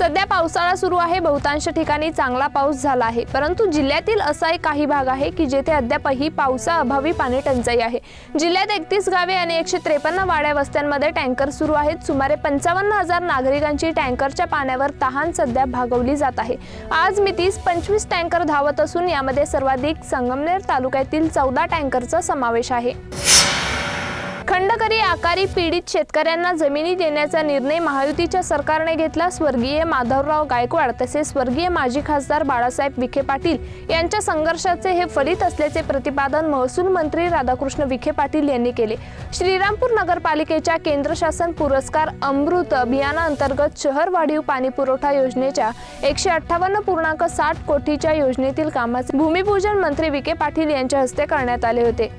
सध्या पावसाळा सुरू आहे. बहुतांश ठिकाणी चांगला पाऊस झाला आहे. परंतु जिल्ह्यातील असा एक काही भाग आहे की जेथे अद्यापही पावसाअभावी पाणी टंचाई आहे. जिल्ह्यात एकतीस गावे आणि एकशे त्रेपन्न वाड्या वस्त्यांमध्ये टँकर सुरू आहेत. सुमारे पंचावन्न हजार नागरिकांची टँकरच्या पाण्यावर तहान सध्या भागवली जात आहे. आज मी तीस पंचवीस टँकर धावत असून यामध्ये सर्वाधिक संगमनेर तालुक्यातील चौदा टँकरचा समावेश आहे. खंडकरी आकारी पीडित शेतकऱ्यांना जमिनी देण्याचा निर्णय महायुतीच्या सरकारने घेतला. स्वर्गीय माधवराव गायकवाड तसेच स्वर्गीय माजी खासदार बाळासाहेब विखे पाटील यांच्या संघर्षाचे हे फलित असल्याचे प्रतिपादन महसूल मंत्री राधाकृष्ण विखे पाटील यांनी केले. श्रीरामपूर नगरपालिकेच्या केंद्र शासन पुरस्कार अमृत अभियानाअंतर्गत शहर वाढीव पाणी पुरवठा योजनेच्या एकशे अठ्ठावन्न पूर्णांक साठ कोटीच्या योजनेतील कामाचे भूमिपूजन मंत्री विखे पाटील यांच्या हस्ते करण्यात आले होते.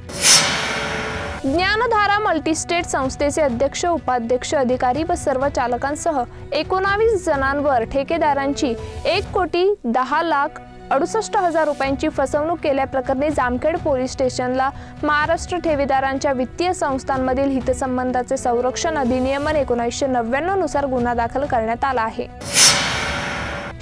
ज्ञानधारा मल्टीस्टेट संस्थेचे अध्यक्ष उपाध्यक्ष अधिकारी व सर्व चालकांसह एकोणावीस जणांवर ठेकेदारांची एक कोटी दहा लाख अडुसष्ट हजार रुपयांची फसवणूक केल्याप्रकरणी जामखेड पोलीस स्टेशनला महाराष्ट्र ठेवीदारांच्या वित्तीय संस्थांमधील हितसंबंधाचे संरक्षण अधिनियमन एकोणीसशे नव्याण्णवनुसार गुन्हा दाखल करण्यात आला आहे.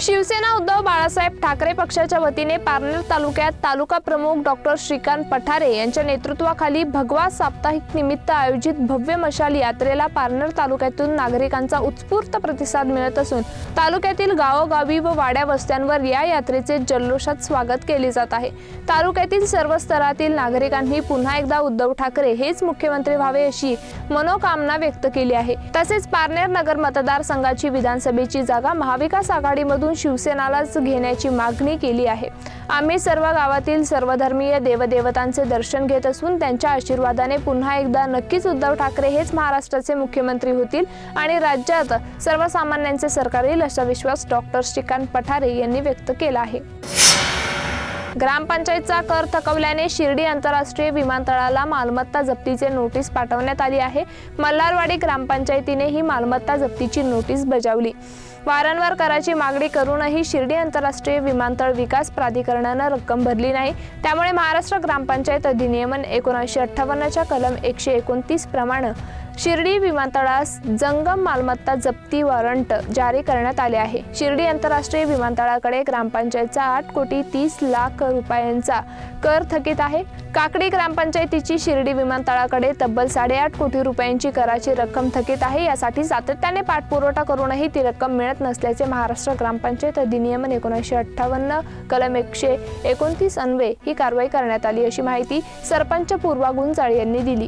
शिवसेना उद्धव बाळासाहेब ठाकरे पक्षाच्या वतीने पारनेर तालुक्यात तालुका प्रमुख डॉक्टर श्रीकांत पठारे यांच्या नेतृत्वाखाली भगवा साप्ताहिक निमित्त आयोजित भव्य मशाल यात्रेला पारनेर तालुक्यातून नागरिकांचा उत्स्फूर्त प्रतिसाद मिळत असून तालुक्यातील गावोगावी व वाड्या वस्त्यांवर या यात्रेचे जल्लोषात स्वागत केले जात आहे. तालुक्यातील सर्व स्तरातील नागरिकांनी पुन्हा एकदा उद्धव ठाकरे हेच मुख्यमंत्री व्हावे अशी मनोकामना व्यक्त केली आहे. तसेच पारनेर नगर मतदारसंघाची विधानसभेची जागा महाविकास आघाडीमधून शिवसेनालाच घेण्याची मागणी केली आहे. आम्ही सर्व गावातील सर्वधर्मीय देवदेवतांचे दर्शन घेत असून त्यांच्या आशीर्वादाने पुन्हा एकदा नक्कीच उद्धव ठाकरे हेच महाराष्ट्राचे मुख्यमंत्री होतील आणि राज्यात सर्वसामान्यांचे सरकार येईल असा विश्वास डॉक्टर श्रीकांत पठारे यांनी व्यक्त केला आहे. ग्रामपंचायतचा कर थकवल्याने शिर्डी आंतरराष्ट्रीय विमानतळाला मालमत्ता जप्तीचे नोटीस पाठवण्यात आली आहे. मल्हारवाडी ग्रामपंचायतीने ही मालमत्ता जप्तीची नोटीस बजावली. वारंवार कराची मागणी करूनही शिर्डी आंतरराष्ट्रीय विमानतळ विकास प्राधिकरणानं रक्कम भरली नाही. त्यामुळे महाराष्ट्र ग्रामपंचायत अधिनियमन एकोणीसशे अठ्ठावन्नच्या कलम एकशे एकोणतीस प्रमाणे शिर्डी विमानतळास जंगम मालमत्ता जप्ती वॉरंट जारी करण्यात आले आहे. शिर्डी आंतरराष्ट्रीय विमानतळाकडे ग्रामपंचायतचा आठ कोटी तीस लाख रुपयांचा कर थकीत आहे. काकडी ग्रामपंचायतीची शिर्डी विमानतळाकडे तब्बल साडेआठ कोटी रुपयांची कराची रक्कम थकीत आहे. यासाठी सातत्याने पाठपुरवठा करूनही ती रक्कम मिळत नसल्याचे महाराष्ट्र ग्रामपंचायत अधिनियम एकोणीसशे अठ्ठावन्न कलम एकशे एकोणतीस अन्वे ही कारवाई करण्यात आली अशी माहिती सरपंच पूर्वा गुंजाळ यांनी दिली.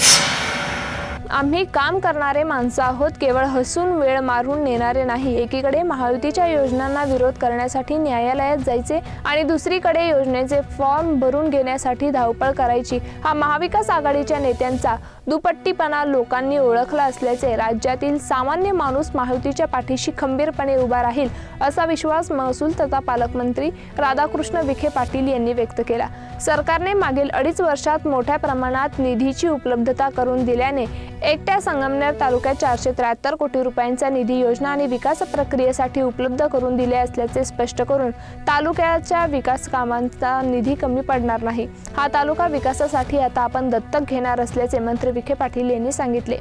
आम्ही काम करणारे माणसं आहोत केवळ हसून वेळ मारून नेणारे नाही. एकीकडे महायुतीच्या योजनांना विरोध करण्यासाठी न्यायालयात जायचे आणि दुसरीकडे योजनेचे फॉर्म भरून घेण्यासाठी धावपळ करायची. हा महाविकास आघाडीच्या नेत्यांचा दुपट्टीपणा लोकांनी ओळखला असल्याचे राज्यातील सामान्य माणूस माहितीच्या पाठीशी खंबीरपणे उभा राहील असा विश्वास महसूल तथा पालकमंत्री राधाकृष्ण विखे पाटील यांनी व्यक्त केला. सरकारने मागील अडीच वर्षात मोठ्या प्रमाणात निधीची उपलब्धता करून दिल्याने एकट्या संगमनेर तालुक्यात चारशे त्र्याहत्तर कोटी रुपयांचा निधी योजना आणि विकास प्रक्रियेसाठी उपलब्ध करून दिले असल्याचे स्पष्ट करून तालुक्याच्या विकास कामांचा निधी कमी पडणार नाही. हा तालुका विकासासाठी आता आपण दत्तक घेणार असल्याचे मंत्री विखे पाटील यांनी सांगितले.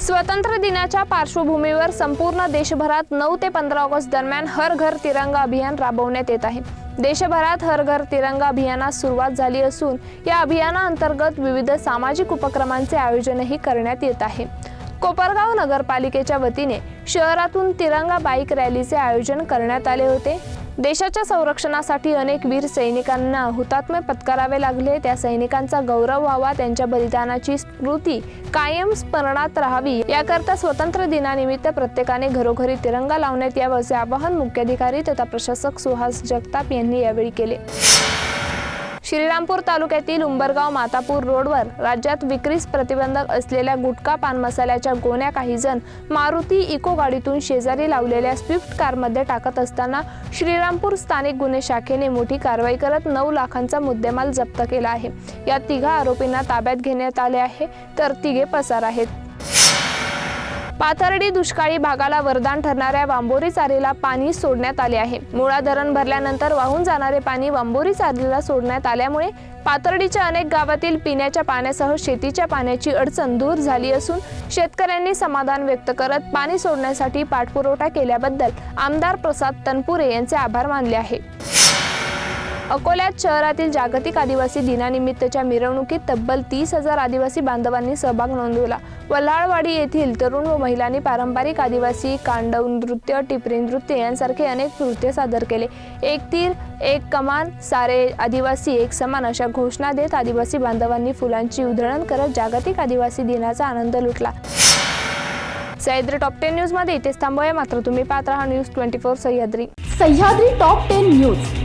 स्वतंत्र दिनाच्या पार्श्वभूमीवर संपूर्ण देशभरात नऊ ते पंधरा ऑगस्ट दरम्यान हर घर तिरंगा अभियान राबवण्यात येत आहे. देशभरात हर घर तिरंगा अभियानास सुरुवात झाली असून या अभियानाअंतर्गत विविध सामाजिक उपक्रमांचे आयोजनही करण्यात येत आहे. कोपरगाव नगरपालिकेच्या वतीने शहरातून तिरंगा बाईक रॅलीचे आयोजन करण्यात आले होते. देशाच्या संरक्षणासाठी अनेक वीर सैनिकांना हुतात्म्य पत्करावे लागले. त्या सैनिकांचा गौरव व्हावा त्यांच्या बलिदानाची स्मृती कायम स्मरणात राहावी. याकरता स्वतंत्र दिनानिमित्त प्रत्येकाने घरोघरी तिरंगा लावण्यात यावं असे आवाहन मुख्याधिकारी तथा प्रशासक सुहास जगताप यांनी यावेळी केले. श्रीरामपूर तालुक्यातील उंबरगाव मातापूर रोडवर राज्यात विक्रीस प्रतिबंधक असलेल्या गुटखा पान मसाल्याच्या गोण्या काही जण मारुती इको गाडीतून शेजारी लावलेल्या स्विफ्ट कारमध्ये टाकत असताना श्रीरामपूर स्थानिक गुन्हे शाखेने मोठी कारवाई करत नऊ लाखांचा मुद्देमाल जप्त केला आहे. या तिघा आरोपींना ताब्यात घेण्यात आले आहे तर तिघे पसार आहेत. पाथर्डी दुष्काळी भागाला वरदान ठरणाऱ्या वांबोरी चारीला पाणी सोडण्यात आले आहे. मुळा धरण भरल्यानंतर वाहून जाणारे पाणी वांबोरी चारीला सोडण्यात आल्यामुळे पाथर्डीच्या अनेक गावातील पिण्याच्या पाण्यासह शेतीच्या पाण्याची अडचण दूर झाली असून शेतकऱ्यांनी समाधान व्यक्त करत पाणी सोडण्यासाठी पाठपुरवठा केल्याबद्दल आमदार प्रसाद तनपुरे यांचे आभार मानले आहे. अकोल्यात शहरातील जागतिक आदिवासी दिनानिमित्तच्या मिरवणुकीत तब्बल तीस हजार आदिवासी बांधवांनी सहभाग नोंदवला. वल्हाळवाडी येथील तरुण व महिलांनी पारंपरिक आदिवासी कांडव नृत्य टिपरी नृत्य यांसारखे अनेक नृत्य सादर केले. एक तीर एक कमान सारे आदिवासी एक समान अशा घोषणा देत आदिवासी बांधवांनी फुलांची उधळण करत जागतिक आदिवासी दिनाचा आनंद लुटला. सह्याद्री टॉप टेन न्यूजमध्ये इथेच थांबूया. मात्र तुम्ही पाहत राहा news twenty four Sahyadri. Sahyadri top ten news.